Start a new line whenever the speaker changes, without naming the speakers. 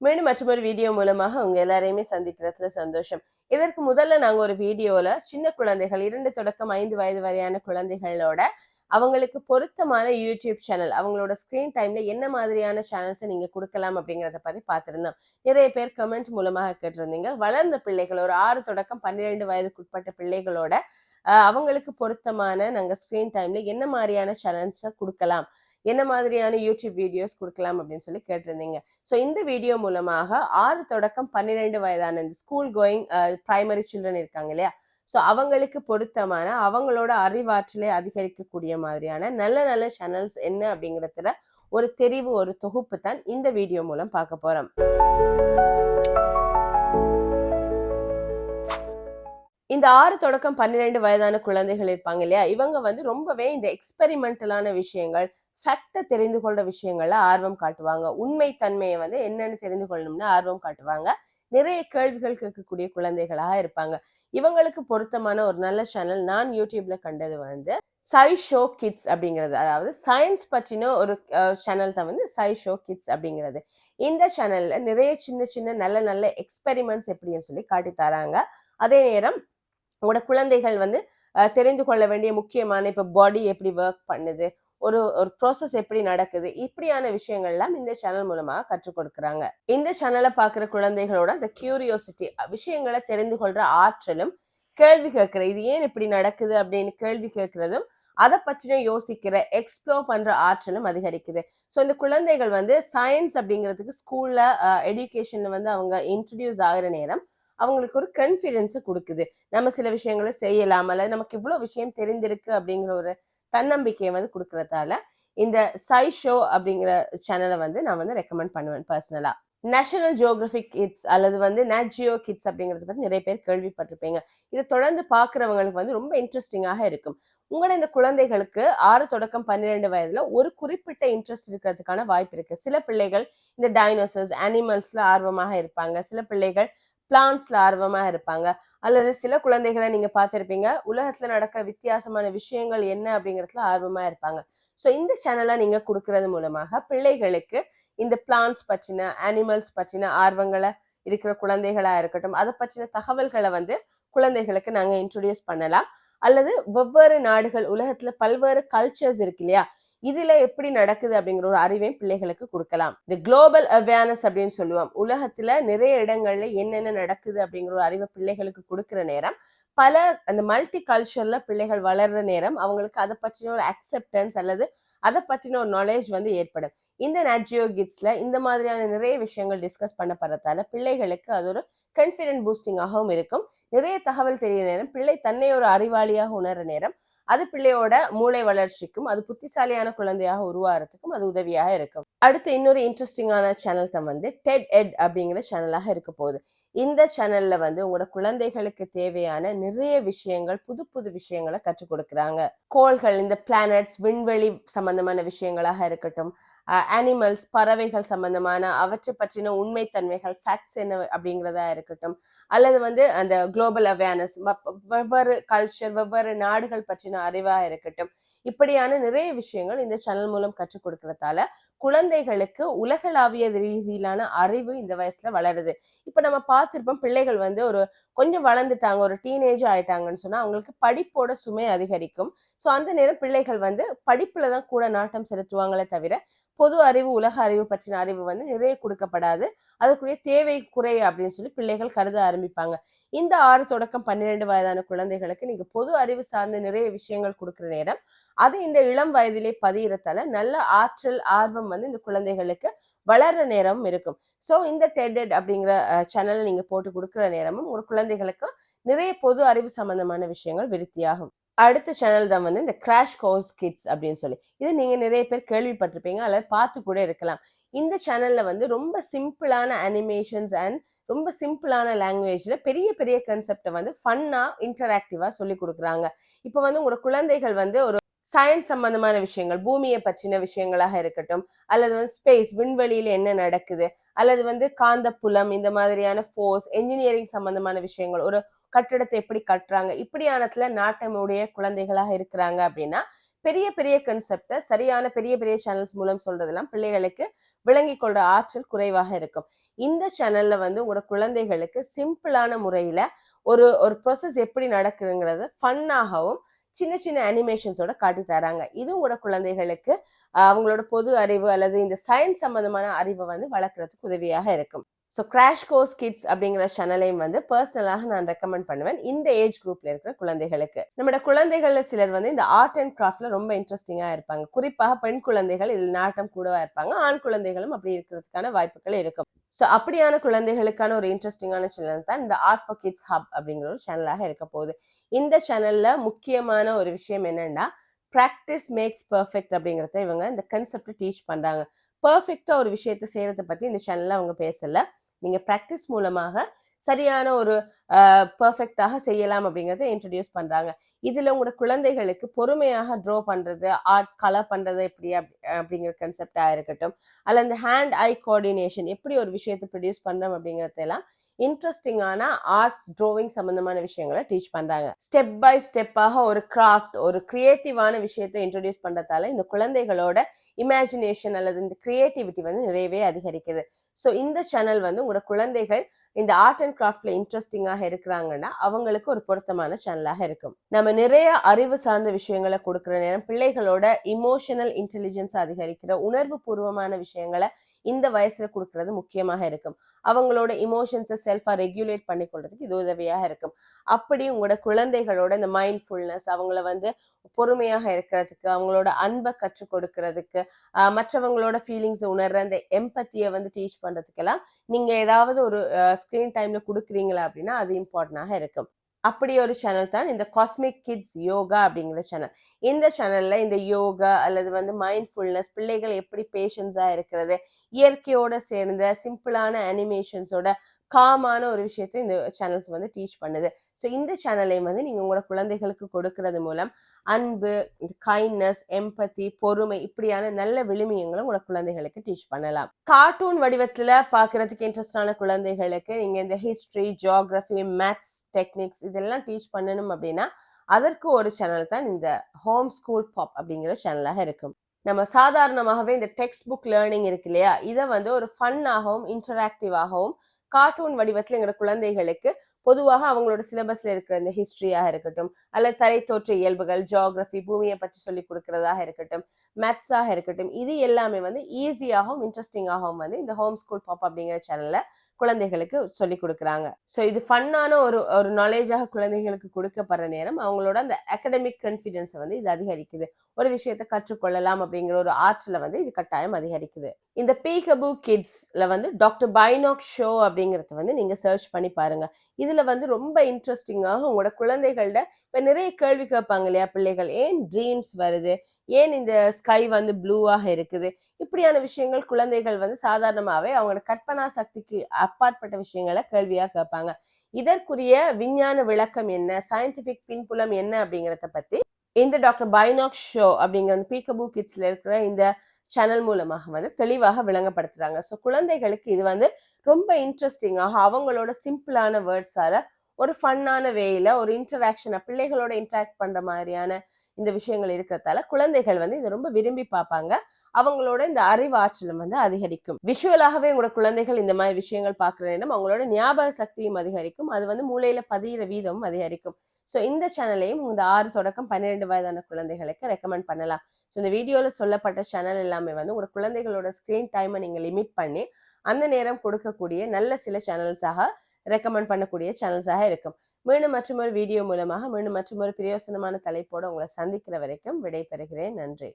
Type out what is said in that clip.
மீண்டும் மற்றொரு வீடியோ மூலமாக உங்க எல்லாரையுமே சந்திக்கிறதுல சந்தோஷம். இதற்கு முதல்ல நாங்க ஒரு வீடியோல சின்ன குழந்தைகள் இரண்டு தொடக்கம் ஐந்து வயது வரையான குழந்தைகளோட அவங்களுக்கு பொருத்தமான யூடியூப் சேனல் அவங்களோட ஸ்கிரீன் டைம்ல என்ன மாதிரியான சேனல்ஸை நீங்க கொடுக்கலாம் அப்படிங்கறத பத்தி பார்த்துருந்தோம். நிறைய பேர் கமெண்ட் மூலமாக கேட்டிருந்தீங்க. வளர்ந்த பிள்ளைகள் ஒரு ஆறு தொடக்கம் பன்னிரெண்டு வயதுக்குட்பட்ட பிள்ளைகளோட அவங்களுக்கு பொருத்தமான நாங்க ஸ்க்ரீன் டைம்ல என்ன மாதிரியான சேனல்ஸை கொடுக்கலாம்? என்ன மாதிரியான யூடியூப் வீடியோஸ் கொடுக்கலாம் அப்படின்னு சொல்லி கேட்டிருந்தீங்க. ஸோ இந்த வீடியோ மூலமாக ஆறு தொடக்கம் பன்னிரெண்டு வயதான இந்த ஸ்கூல் கோயிங் பிரைமரி சில்ட்ரன் இருக்காங்க இல்லையா? ஸோ அவங்களுக்கு பொருத்தமான அவங்களோட அறிவாற்றலை அதிகரிக்கக்கூடிய மாதிரியான நல்ல நல்ல சேனல்ஸ் என்ன அப்படிங்கிறதுல ஒரு தெரிவு ஒரு தொகுப்பு தான் இந்த வீடியோ மூலம் பார்க்க போறோம். இந்த ஆறு தொடக்கம் பன்னிரெண்டு வயதான குழந்தைகள் இருப்பாங்க இல்லையா? இவங்க வந்து ரொம்பவே இந்த எக்ஸ்பெரிமெண்டலான விஷயங்கள் ஃபேக்டை தெரிந்து கொள்ற விஷயங்கள்ல ஆர்வம் காட்டுவாங்க. உண்மை தன்மையை வந்து என்னன்னு தெரிந்து கொள்ளணும்னு ஆர்வம் காட்டுவாங்க. நிறைய கேள்விகள் கேட்கக்கூடிய குழந்தைகளாக இருப்பாங்க. இவங்களுக்கு பொருத்தமான ஒரு நல்ல சேனல் நான் யூடியூப்ல கண்டது வந்து சை ஷோ கிட்ஸ் அப்படிங்கிறது. அதாவது சயின்ஸ் பற்றின ஒரு சேனல் தான் வந்து சை ஷோ கிட்ஸ் அப்படிங்கிறது. இந்த சேனல்ல நிறைய சின்ன சின்ன நல்ல நல்ல எக்ஸ்பெரிமெண்ட்ஸ் எப்படின்னு சொல்லி காட்டி தராங்க. அதே நேரம் உங்களோட குழந்தைகள் வந்து தெரிந்து கொள்ள வேண்டிய முக்கியமான இப்போ பாடி எப்படி ஒர்க் பண்ணுது ஒரு ஒரு ப்ராசஸ் எப்படி நடக்குது இப்படியான விஷயங்கள்லாம் இந்த சேனல் மூலமாக கற்றுக் கொடுக்குறாங்க. இந்த சேனலை பார்க்குற குழந்தைகளோட அந்த கியூரியோசிட்டி விஷயங்களை தெரிந்து கொள்ற ஆற்றலும் கேள்வி கேட்குற இது ஏன் இப்படி நடக்குது அப்படின்னு கேள்வி கேட்கறதும் அதை பற்றின யோசிக்கிற எக்ஸ்ப்ளோர் பண்ற ஆற்றலும் அதிகரிக்குது. ஸோ இந்த குழந்தைகள் வந்து சயின்ஸ் அப்படிங்கிறதுக்கு ஸ்கூல்ல எஜுகேஷன்ல வந்து அவங்க இன்ட்ரடியூஸ் ஆகுற நேரம் அவங்களுக்கு ஒரு கான்ஃபிடென்ஸை கொடுக்குது. நம்ம சில விஷயங்களை செய்யலாம் அல்லது நமக்கு இவ்வளோ விஷயம் தெரிந்திருக்கு அப்படிங்கிற ஒரு தன்னம்பிக்கையை வந்து கொடுக்கறதால இந்த சை ஷோ அப்படிங்கிற சேனலை வந்து நான் வந்து ரெக்கமெண்ட் பண்ணுவேன் பர்சனலாக நேஷனல் ஜியோகிராபிக் கிட்ஸ் அல்லது வந்து நேட் ஜியோ கிட்ஸ் அப்படிங்கிறது பற்றி நிறைய பேர் கேள்விப்பட்டிருப்பீங்க. இதை தொடர்ந்து பார்க்குறவங்களுக்கு வந்து ரொம்ப இன்ட்ரெஸ்டிங்காக இருக்கும். உங்களோட இந்த குழந்தைகளுக்கு ஆறு தொடக்கம் பன்னிரெண்டு வயதுல ஒரு குறிப்பிட்ட இன்ட்ரெஸ்ட் இருக்கிறதுக்கான வாய்ப்பு இருக்கு. சில பிள்ளைகள் இந்த டைனோசர்ஸ் அனிமல்ஸ்ல ஆர்வமாக இருப்பாங்க. சில பிள்ளைகள் பிளான்ஸ்ல ஆர்வமா இருப்பாங்க. அல்லது சில குழந்தைகளை நீங்க பார்த்திருப்பீங்க உலகத்துல நடக்கிற வித்தியாசமான விஷயங்கள் என்ன அப்படிங்கறதுல ஆர்வமா இருப்பாங்க. ஸோ இந்த சேனலை நீங்க கொடுக்கறது மூலமாக பிள்ளைகளுக்கு இந்த பிளான்ஸ் பற்றின அனிமல்ஸ் பற்றின ஆர்வங்களை இருக்கிற குழந்தைகளா இருக்கட்டும் அதை பற்றின தகவல்களை வந்து குழந்தைகளுக்கு நாங்க இன்ட்ரடியூஸ் பண்ணலாம். அல்லது வெவ்வேறு நாடுகள் உலகத்துல பல்வேறு கல்ச்சர்ஸ் இருக்கு இல்லையா? இதுல எப்படி நடக்குது அப்படிங்கிற ஒரு அறிவையும் பிள்ளைகளுக்கு கொடுக்கலாம். இந்த குளோபல் அவேர்னஸ் அப்படின்னு சொல்லுவோம். உலகத்துல நிறைய இடங்கள்ல என்னென்ன நடக்குது அப்படிங்கிற ஒரு அறிவை பிள்ளைகளுக்கு கொடுக்கிற நேரம் பல அந்த மல்டி கல்ச்சர்ல பிள்ளைகள் வளர்ற நேரம் அவங்களுக்கு அதை பற்றின ஒரு அக்செப்டன்ஸ் அல்லது அதை பற்றின ஒரு நாலேஜ் வந்து ஏற்படும். இந்த நட்ஜியோ கிட்ஸ்ல இந்த மாதிரியான நிறைய விஷயங்கள் டிஸ்கஸ் பண்ணப்படுறதால பிள்ளைகளுக்கு அது ஒரு கான்ஃபிடென்ட் பூஸ்டிங்காகவும் இருக்கும். நிறைய தகவல் தெரிய நேரம் பிள்ளை தன்னை ஒரு அறிவாளியாக உணர்ற நேரம் அது பிள்ளையோட மூளை வளர்ச்சிக்கும் அது புத்திசாலியான குழந்தையாக உருவாகிறதுக்கும் அது உதவியாக இருக்கும். அடுத்து இன்னொரு இன்ட்ரெஸ்டிங்கான சேனல் தான் வந்து டெட் எட் அப்படிங்கிற சேனலாக இருக்க போகுது. இந்த சேனல்ல வந்து உங்களோட குழந்தைகளுக்கு தேவையான நிறைய விஷயங்கள் புது புது விஷயங்களை கற்றுக் கொடுக்குறாங்க. கோள்கள் இந்த பிளானட்ஸ் விண்வெளி சம்பந்தமான விஷயங்களாக இருக்கட்டும் அனிமல்ஸ் பறவைகள் சம்பந்தமான அவற்றை பற்றின உண்மைத்தன்மைகள் ஃபேக்ட்ஸ் என்ன அப்படிங்கிறதா இருக்கட்டும் அல்லது வந்து அந்த குளோபல் அவேர்னஸ் வெவ்வேறு கல்ச்சர் வெவ்வேறு நாடுகள் பற்றின அறிவாக இருக்கட்டும் இப்படியான நிறைய விஷயங்கள் இந்த சேனல் மூலம் கற்றுக் கொடுக்கறதால குழந்தைகளுக்கு உலகளாவிய ரீதியிலான அறிவு இந்த வயசுல வளருது. இப்ப நம்ம பார்த்திருப்போம் பிள்ளைகள் வந்து ஒரு கொஞ்சம் வளர்ந்துட்டாங்க ஒரு டீனேஜ் ஆயிட்டாங்கன்னு சொன்னா அவங்களுக்கு படிப்போட சுமை அதிகரிக்கும். ஸோ அந்த நேரம் பிள்ளைகள் வந்து படிப்புல தான் கூட நாட்டம் செலுத்துவாங்களே தவிர பொது அறிவு உலக அறிவு பற்றின அறிவு வந்து நிறைய கொடுக்கப்படாது. அதுக்குரிய தேவை குறை அப்படின்னு சொல்லி பிள்ளைகள் கருத ஆரம்பிப்பாங்க. இந்த ஆறு தொடக்கம் பன்னிரெண்டு வயதான குழந்தைகளுக்கு நீங்க பொது அறிவு சார்ந்த நிறைய விஷயங்கள் கொடுக்குற நேரம் அது இந்த இளம் வயதிலே பதிகிறதால நல்ல ஆற்றல் ஆர்வம் வந்து இந்த குழந்தைகளுக்கு வளர்ற நேரமும் இருக்கும். ஸோ இந்த டெடட் அப்படிங்கிற சேனலை நீங்க போட்டு கொடுக்குற நேரமும் உங்கள் குழந்தைகளுக்கு நிறைய பொது அறிவு சம்பந்தமான விஷயங்கள் விருத்தியாகும். அடுத்த சேனல் தான் வந்து இந்த கிராஷ் கோர்ஸ் கிட்ஸ் அப்படின்னு சொல்லி. இது நீங்க நிறைய பேர் கேள்விப்பட்டிருப்பீங்க அல்லது பார்த்து கூட இருக்கலாம். இந்த சேனல்ல வந்து ரொம்ப சிம்பிளான அனிமேஷன்ஸ் அண்ட் ரொம்ப சிம்பிளான லாங்குவேஜ்ல பெரிய பெரிய கன்செப்டை வந்து ஃபன்னா இன்டராக்டிவா சொல்லி கொடுக்குறாங்க. இப்போ வந்து உங்களோட குழந்தைகள் வந்து ஒரு சயின்ஸ் சம்பந்தமான விஷயங்கள் பூமியை பற்றின விஷயங்களாக இருக்கட்டும் அல்லது வந்து ஸ்பேஸ் விண்வெளியில் என்ன நடக்குது அல்லது வந்து காந்தப்புலம் இந்த மாதிரியான ஃபோர்ஸ் என்ஜினியரிங் சம்பந்தமான விஷயங்கள் ஒரு கட்டிடத்தை எப்படி கட்டுறாங்க இப்படியானத்துல நாட்டமுடைய குழந்தைகளாக இருக்கிறாங்க அப்படின்னா பெரிய பெரிய கன்செப்டை சரியான பெரிய பெரிய சேனல்ஸ் மூலம் சொல்றதெல்லாம் பிள்ளைகளுக்கு விளங்கிக் கொள்ற ஆற்றல் குறைவாக இருக்கும். இந்த சேனல்ல வந்து உங்களோட குழந்தைகளுக்கு சிம்பிளான முறையில ஒரு ஒரு ப்ரொசஸ் எப்படி நடக்குதுங்கிறத ஃபன்னாகவும் சின்ன சின்ன அனிமேஷன்ஸோட காட்டி தராங்க. இதுவும் கூட குழந்தைகளுக்கு அவங்களோட பொது அறிவு அல்லது இந்த சயின்ஸ் சம்பந்தமான அறிவை வந்து வளர்க்குறதுக்கு உதவியாக இருக்கும். ஸோ கிராஷ் கோர்ஸ் கிட்ஸ் அப்படிங்கிற சேனலையும் வந்து பர்சனலாக நான் ரெக்கமெண்ட் பண்ணுவேன் இந்த ஏஜ் குரூப்ல இருக்கிற குழந்தைகளுக்கு. நம்மளோட குழந்தைகள்ல சிலர் வந்து இந்த ஆர்ட் அண்ட் கிராஃப்ட்ல ரொம்ப இன்ட்ரெஸ்டிங்காக இருப்பாங்க. குறிப்பாக பெண் குழந்தைகள் இதில் நாட்டம் கூடவா இருப்பாங்க. ஆண் குழந்தைகளும் அப்படி இருக்கிறதுக்கான வாய்ப்புகள் இருக்கும். ஸோ அப்படியான குழந்தைகளுக்கான ஒரு இன்ட்ரெஸ்டிங்கான சேனல் தான் இந்த ஆர்ட் ஃபார் கிட்ஸ் ஹப் அப்படிங்கிற ஒரு சேனலாக இருக்க போகுது. இந்த சேனல்ல முக்கியமான ஒரு விஷயம் என்னன்னா ப்ராக்டிஸ் மேக்ஸ் பர்ஃபெக்ட் அப்படிங்கிறத இவங்க இந்த கன்செப்ட் டீச் பண்றாங்க. பர்ஃபெக்டாக ஒரு விஷயத்தை செய்யறதை பற்றி இந்த சேனலில் அவங்க பேசலை. நீங்க ப்ராக்டிஸ் மூலமாக சரியான ஒரு பர்ஃபெக்டாக செய்யலாம் அப்படிங்கறத இன்ட்ரடியூஸ் பண்றாங்க. இதுல உங்களோட குழந்தைகளுக்கு பொறுமையாக ட்ரா பண்றது ஆர்ட் கலர் பண்றது எப்படி அப்படிங்கிற கன்செப்டாக இருக்கட்டும். அல்ல இந்த ஹேண்ட் ஐ கோஆர்டினேஷன் எப்படி ஒரு விஷயத்தை ப்ரொடியூஸ் பண்றோம் அப்படிங்கிறதெல்லாம் இன்ட்ரெஸ்டிங்கான ஆர்ட் ட்ரோவிங் சம்மந்தமான விஷயங்களை டீச் பண்றாங்க. ஸ்டெப் பை ஸ்டெப்பாக ஒரு கிராஃப்ட் ஒரு கிரியேட்டிவான விஷயத்தை இன்ட்ரடியூஸ் பண்றதால இந்த குழந்தைகளோட இமேஜினேஷன் அல்லது இந்த கிரியேட்டிவிட்டி வந்து நிறையவே அதிகரிக்குது. ஸோ இந்த சேனல் வந்து உங்களோட குழந்தைகள் இந்த ஆர்ட் அண்ட் கிராஃப்ட்ல இன்ட்ரெஸ்டிங்காக இருக்கிறாங்கன்னா அவங்களுக்கு ஒரு பொருத்தமான சேனலாக இருக்கும். நம்ம நிறைய அறிவு சார்ந்த விஷயங்களை கொடுக்குற நேரம் பிள்ளைகளோட இமோஷனல் இன்டெலிஜென்ஸ் அதிகரிக்கிற உணர்வு பூர்வமான விஷயங்களை இந்த வயசுல கொடுக்கறது முக்கியமாக இருக்கும். அவங்களோட இமோஷன்ஸை செல்ஃபா ரெகுலேட் பண்ணி கொள்றதுக்கு இது உதவியாக இருக்கும். அப்படி உங்களோட குழந்தைகளோட இந்த மைண்ட்ஃபுல்னஸ் அவங்கள வந்து பொறுமையாக இருக்கிறதுக்கு அவங்களோட அன்பை கற்றுக் கொடுக்கறதுக்கு மற்றவங்களோட ஃபீலிங்ஸை உணர்ற அந்த எம்பத்தியை வந்து டீச் பண்றதுக்கெல்லாம் நீங்க ஏதாவது ஒரு ஸ்கிரீன் டைம்ல கொடுக்குறீங்களா அப்படின்னா அது இம்பார்ட்டனாக இருக்கும். அப்படி ஒரு சேனல் தான் இந்த காஸ்மிக் கிட்ஸ் யோகா அப்படிங்கிற சேனல் இந்த சேனல்ல இந்த யோகா அல்லது வந்து மைண்ட்ஃபுல்னஸ் பிள்ளைகள் எப்படி பேஷன்ஸா இருக்கிறது இயற்கையோட சேர்ந்த சிம்பிளான அனிமேஷன்ஸோட காமான ஒரு விஷயத்தை இந்த சேனல்ஸ் வந்து டீச் பண்ணுது. ஸோ இந்த சேனலையும் வந்து நீங்க உங்களோட குழந்தைகளுக்கு கொடுக்கறது மூலம் அன்பு கைண்ட்னஸ் எம்பத்தி பொறுமை இப்படியான நல்ல விழுமியங்களை உங்களோட குழந்தைகளுக்கு டீச் பண்ணலாம். கார்ட்டூன் வடிவத்துல பார்க்கறதுக்கு இன்ட்ரெஸ்டான குழந்தைகளுக்கு நீங்க இந்த ஹிஸ்ட்ரி ஜியாகிரஃபி மேத்ஸ் டெக்னிக்ஸ் இதெல்லாம் டீச் பண்ணணும் அப்படின்னா அதற்கு ஒரு சேனல் தான் இந்த ஹோம் ஸ்கூல் பாப் அப்படிங்கிற சேனலாக இருக்கும். நம்ம சாதாரணமாகவே இந்த டெக்ஸ்ட் புக் லேர்னிங் இருக்கு இல்லையா? இதை வந்து ஒரு ஃபன்னாகவும் இன்டராக்டிவாகவும் கார்ட்டூன் வடிவத்தில் எங்களோட குழந்தைகளுக்கு பொதுவாக அவங்களோட சிலபஸ்ல இருக்கிற இந்த ஹிஸ்டரியாக இருக்கட்டும் அல்லது தரைத்தோற்ற இயல்புகள் ஜியாகிரபி பூமியை பற்றி சொல்லி கொடுக்கறதாக இருக்கட்டும் மேத்ஸாக இருக்கட்டும் இது எல்லாமே வந்து ஈஸியாகவும் இன்ட்ரெஸ்டிங்காகவும் வந்து இந்த ஹோம் ஸ்கூல் பாப் அப்படிங்கிற சேனல்ல குழந்தைகளுக்கு சொல்லி கொடுக்குறாங்க. ஸோ இது ஃபன்னான ஒரு ஒரு நாலேஜாக குழந்தைகளுக்கு கொடுக்கப்படுற நேரம் அவங்களோட அந்த அகடமிக் கான்ஃபிடென்ஸை வந்து இது அதிகரிக்குது. ஒரு விஷயத்தை கற்றுக்கொள்ளலாம் அப்படிங்கிற ஒரு ஆற்றலை வந்து இது கட்டாயம் அதிகரிக்குது. இந்த பீகபு கிட்ஸ்ல வந்து டாக்டர் பைனாக் ஷோ அப்படிங்கறத வந்து நீங்க சர்ச் பண்ணி பாருங்க. இதுல வந்து ரொம்ப இன்ட்ரெஸ்டிங்காக உங்களோட குழந்தைகள்ட இப்ப நிறைய கேள்வி கேட்பாங்க இல்லையா பிள்ளைகள்? ஏன் ட்ரீம்ஸ் வருது? ஏன் இந்த ஸ்கை வந்து ப்ளூவாக இருக்குது? இப்படியான விஷயங்கள் குழந்தைகள் வந்து சாதாரணமாகவே அவங்களோட கற்பனா சக்திக்கு அப்பாற்பட்ட விஷயங்களை கேள்வியாக கேட்பாங்க. இதற்குரிய விஞ்ஞான விளக்கம் என்ன? சயின்டிபிக் பின்புலம் என்ன அப்படிங்கறத பத்தி இந்த டாக்டர் பைனாக் ஷோ அப்படிங்கிற அந்த பீக்கபூ கிட்ஸ்ல இருக்கிற இந்த சேனல் மூலமாக வந்து தெளிவாக விளங்கப்படுத்துறாங்க. ஸோ குழந்தைகளுக்கு இது வந்து ரொம்ப இன்ட்ரெஸ்டிங்காக அவங்களோட சிம்பிளான வேர்ட்ஸால ஒரு ஃபன்னான வேயில ஒரு இன்டராக்ஷனை பிள்ளைகளோட இன்டராக்ட் பண்ற மாதிரியான இந்த விஷயங்கள் இருக்கிறதால குழந்தைகள் வந்து இதை ரொம்ப விரும்பி பார்ப்பாங்க. அவங்களோட இந்த அறிவாற்றலும் வந்து அதிகரிக்கும். விஷுவலாகவே உங்களோட குழந்தைகள் இந்த மாதிரி விஷயங்கள் பார்க்குற நேரம் அவங்களோட ஞாபக சக்தியும் அதிகரிக்கும். அது வந்து மூளையில பதிகிற வீதமும் அதிகரிக்கும். ஸோ இந்த சேனலையும் இந்த ஆறு தொடக்கம் பன்னிரெண்டு வயதான குழந்தைகளுக்கு ரெக்கமெண்ட் பண்ணலாம். ஸோ இந்த வீடியோவில் சொல்லப்பட்ட சேனல் எல்லாமே வந்து உங்களோட குழந்தைகளோட ஸ்க்ரீன் டைமை நீங்கள் லிமிட் பண்ணி அந்த நேரம் கொடுக்கக்கூடிய நல்ல சில சேனல்ஸாக ரெக்கமெண்ட் பண்ணக்கூடிய சேனல்ஸாக இருக்கும். மீண்டும் மற்றொரு வீடியோ மூலமாக மீண்டும் மற்றொரு பிரயோசனமான தலைப்போடு உங்களை சந்திக்கிற வரைக்கும் விடைபெறுகிறேன். நன்றி.